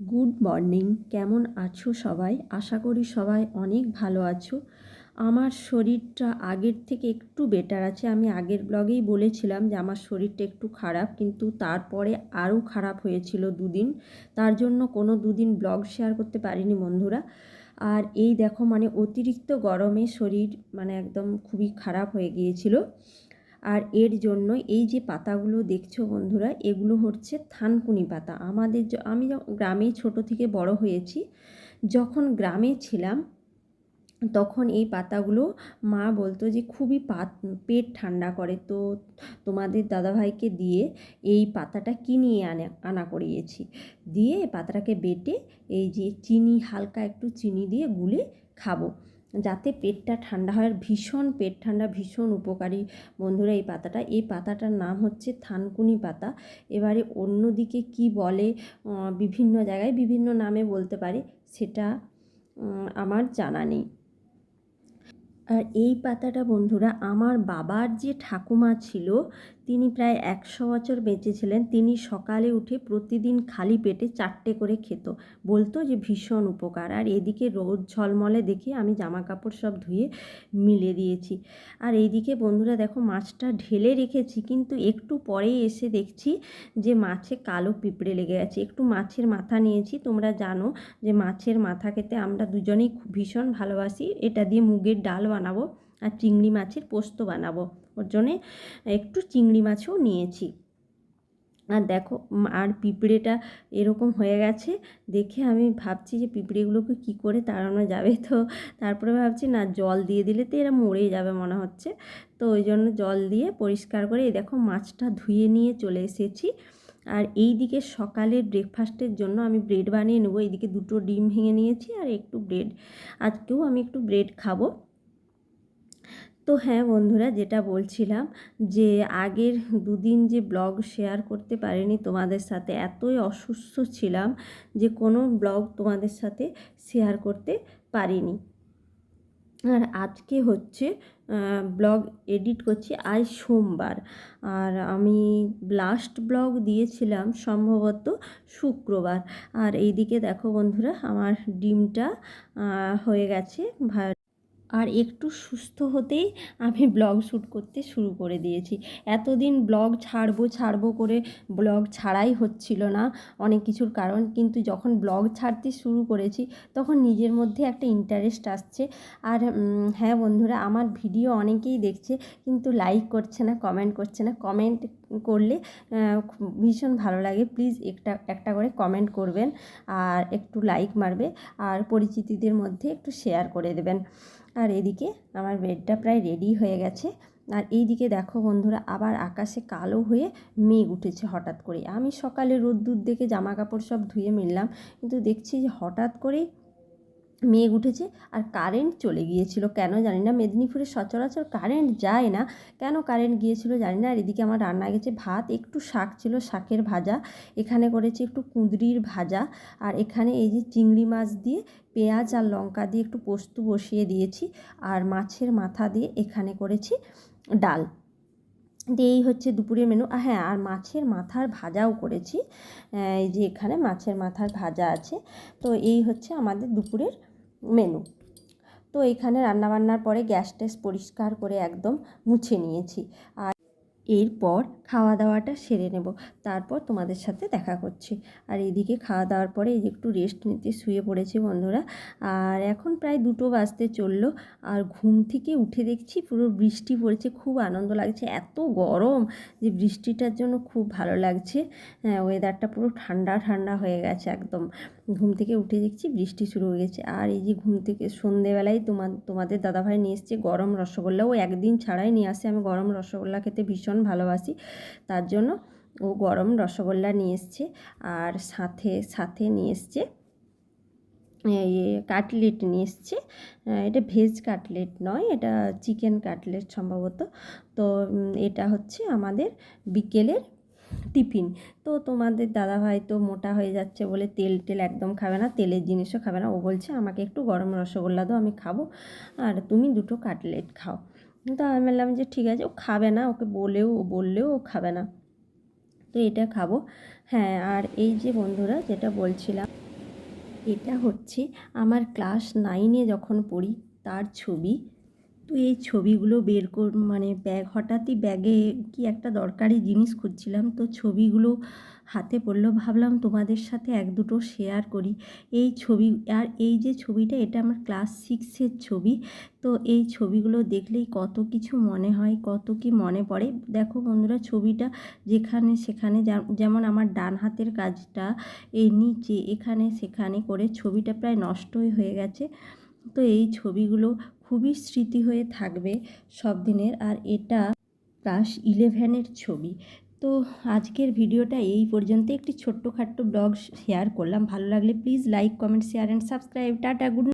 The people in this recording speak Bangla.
Good morning. কেমন আছো সবাই? আশা করি সবাই অনেক ভালো আছো। আমার শরীরটা আগের থেকে একটু বেটার আছে। আমি আগের ব্লগেই বলেছিলাম যে আমার শরীরটা একটু খারাপ, কিন্তু তারপরে আরও খারাপ হয়েছিল দুদিন। তার জন্য কোনো দুদিন ব্লগ শেয়ার করতে পারিনি বন্ধুরা। আর এই দেখো মানে অতিরিক্ত গরমে শরীর মানে একদম খুবই খারাপ হয়ে গিয়েছিল। আর এর জন্য এই যে পাতাগুলো দেখছ বন্ধুরা, এগুলো হচ্ছে থানকুনি পাতা। আমাদের আমি গ্রামে ছোট থেকে বড় হয়েছি, যখন গ্রামে ছিলাম, তখন এই পাতাগুলো মা বলতো যে খুবই পাত, পেট ঠান্ডা করে। তো তোমাদের দাদাভাইকে দিয়ে এই পাতাটা কিনিয়ে আনে, আনা করিয়েছি। দিয়ে পাতাটাকে বেটে এই যে চিনি, হালকা একটু চিনি দিয়ে গুলে খাব। যাতে পেটটা ঠান্ডা হয় ভীষণ পেট ঠান্ডা, ভীষণ উপকারী। বন্ধুরা, এই পাতাটা, এই পাতাটার নাম হচ্ছে থানকুনি পাতা। এবারে অন্যদিকে কি বলে বিভিন্ন জায়গায় বিভিন্ন নামে বলতে পারে, সেটা আমার জানা নেই। আর এই পাতাটা বন্ধুরা আমার বাবার যে ঠাকুমা ছিল, তিনি প্রায় একশো বছর বেঁচেছিলেন। তিনি সকালে উঠে প্রতিদিন খালি পেটে চারটে করে খেত। বলতো যে ভীষণ উপকার। আর এদিকে রোদ ঝলমলে দেখে আমি জামা কাপড় সব ধুয়ে মিলে দিয়েছি। আর এইদিকে বন্ধুরা দেখো মাছটা ঢেলে রেখেছি, কিন্তু একটু পরেই এসে দেখছি যে মাছে কালো পিঁপড়ে লেগে গেছে একটু মাছের মাথা নিয়েছি। তোমরা জানো যে মাছের মাথা খেতে আমরা দুজনেই ভীষণ ভালোবাসি। এটা দিয়ে মুগের ডাল বানাবো আর চিংড়ি মাছের পোস্ত বানাবো। ওর জন্যে একটু চিংড়ি মাছও নিয়েছি। আর দেখো আর পিঁপড়েটা এরকম হয়ে গেছে, দেখে আমি ভাবছি যে পিঁপড়েগুলোকে কি করে তাড়ানো যাবে তো। তারপরে ভাবছি, না, জল দিয়ে দিলে তো এরা মরে যাবে মনে হচ্ছে। তো ওই জন্য জল দিয়ে পরিষ্কার করে, এই দেখো, মাছটা ধুয়ে নিয়ে চলে এসেছি। আর এই দিকে সকালের ব্রেকফাস্টের জন্য আমি ব্রেড বানিয়ে নেব। এইদিকে দুটো ডিম ভেঙে নিয়েছি আর একটু ব্রেড আজকেও আমি একটু ব্রেড খাব। তো হ্যাঁ বন্ধুরা, যেটা বলছিলাম যে আগের দুদিন যে ব্লগ শেয়ার করতে পারিনি তোমাদের সাথে, এতই অসুস্থ ছিলাম যে কোনো ব্লগ তোমাদের সাথে শেয়ার করতে পারিনি। আর আজকে হচ্ছে ব্লগ এডিট করছি আজ সোমবার। আর আমি লাস্ট ব্লগ দিয়েছিলাম সম্ভবত শুক্রবার। আর এইদিকে দেখো বন্ধুরা, আমার ডিমটা হয়ে গেছে। আর একটু সুস্থ হতেই আমি ব্লগ শ্যুট করতে শুরু করে দিয়েছি। এতদিন ব্লগ ছাড়বো ছাড়বো করে ব্লগ ছাড়াই হচ্ছিল না অনেক কিছুর কারণ। কিন্তু যখন ব্লগ ছাড়তে শুরু করেছি, তখন নিজের মধ্যে একটা ইন্টারেস্ট আসছে। আর হ্যাঁ বন্ধুরা, আমার ভিডিও অনেকেই দেখছে, কিন্তু লাইক করছে না কমেন্ট করছে না। কমেন্ট করলে ভীষণ ভালো লাগে। প্লিজ একটা একটা করে কমেন্ট করবেন আর একটু লাইক মারবে আর পরিচিতিদের মধ্যে একটু শেয়ার করে দেবেন। আর এদিকে আমার বেডটা প্রায় রেডি হয়ে গেছে। আর এই দিকে দেখো বন্ধুরা, আবার আকাশে কালো হয়ে মেঘ উঠেছে হঠাৎ করে আমি সকালে রোদ্দুর দেখে জামা কাপড় সব ধুয়ে মিললাম, কিন্তু দেখছি যে হঠাৎ করেই মেঘ উঠেছে আর কারেন্ট চলে গিয়েছিল। কেন জানি না, মেদিনীপুরে সচরাচর কারেন্ট যায় না। কেন কারেন্ট গিয়েছিল জানি না। আর এদিকে আমার রান্না গেছে ভাত, একটু শাক ছিল, শাকের ভাজা, এখানে করেছি একটু কুঁদরির ভাজা। আর এখানে এই যে চিংড়ি মাছ দিয়ে পেঁয়াজ আর লঙ্কা দিয়ে একটু পোস্ত বসিয়ে দিয়েছি আর মাছের মাথা দিয়ে এখানে করেছি ডাল। এই হচ্ছে দুপুরের মেনু হ্যাঁ আর মাছের মাথার ভাজাও করেছি। এই যে এখানে মাছের মাথার ভাজা আছে। তো এই হচ্ছে আমাদের দুপুরের মেনু। তো এইখানে রান্নাবান্নার পরে গ্যাস ট্যাস পরিষ্কার করে একদম মুছে নিয়েছি। আর এরপর খাওয়া দাওয়াটা সেরে নেব। তারপর তোমাদের সাথে দেখা করছি। আর এদিকে খাওয়া দাওয়ার পরে এই যে একটু রেস্ট নিতে শুয়ে পড়েছি বন্ধুরা। আর এখন প্রায় দুটো বাজতে চলল। আর ঘুম থেকে উঠে দেখছি পুরো বৃষ্টি পড়েছে, খুব আনন্দ লাগছে। এত গরম যে বৃষ্টিটার জন্য খুব ভালো লাগছে। হ্যাঁ ওয়েদারটা পুরো ঠান্ডা ঠান্ডা হয়ে গেছে একদম। ঘুম থেকে উঠে দেখছি বৃষ্টি শুরু হয়ে গেছে। আর এই যে ঘুম থেকে সন্ধেবেলায় তোমার তোমাদের দাদাভাই নিয়ে এসছে গরম রসগোল্লা ও একদিন ছাড়াই নিয়ে আসে। আমি গরম রসগোল্লা খেতে ভীষণ ভালোবাসি। তার জন্য ও গরম রসগোল্লা নিয়ে এসছে আর সাথে সাথে নিয়ে এসছে কাটলেট নিয়ে এসছে। এটা ভেজ কাটলেট নয়, এটা চিকেন কাটলেট সম্ভবত। তো এটা হচ্ছে আমাদের বিকেলের টিফিন। তো তোমাদের দাদাভাই তো মোটা হয়ে যাচ্ছে বলে তেল টেল একদম খাবে না, তেলের জিনিসও খাবে না। ও বলছে, আমাকে একটু গরম রসগোল্লা দাও, আমি খাব। আর তুমি দুটো কাটলেট খাও। তো আমি বললাম যে, ঠিক আছে। ও খাবে না। ওকে বলেও, বললেও ও খাবে না। তো এটা খাব। হ্যাঁ আর এই যে বন্ধুরা, যেটা বলছিলাম, এটা হচ্ছে আমার ক্লাস নাইনে যখন পড়ি, তার ছবি। তো এই ছবিগুলো বের কর মানে ব্যাগ, হঠাৎই ব্যাগে কি একটা দরকারি জিনিস খুঁজছিলাম। তো ছবিগুলো হাতে পড়ল, ভাবলাম তোমাদের সাথে এক দুটো শেয়ার করি। এই ছবি, আর এই যে ছবিটা, এটা আমার ক্লাস সিক্সের ছবি। তো এই ছবিগুলো দেখলেই কত কিছু মনে হয়, কত কি মনে পড়ে। দেখো বন্ধুরা, ছবিটা যেখানে সেখানে যেমন আমার ডান হাতের কাজটা, এই নিচে, এখানে সেখানে করে ছবিটা প্রায় নষ্টই হয়ে গেছে। তো এই ছবিগুলো খুবই স্মৃতি হয়ে থাকবে সব দিনের আর এটা ক্লাস ইলেভেনের ছবি। তো আজকের ভিডিওটা এই পর্যন্ত একটি ছোট্টখাট্ট ব্লগ শেয়ার করলাম। ভালো লাগলে please like comment share and subscribe tata good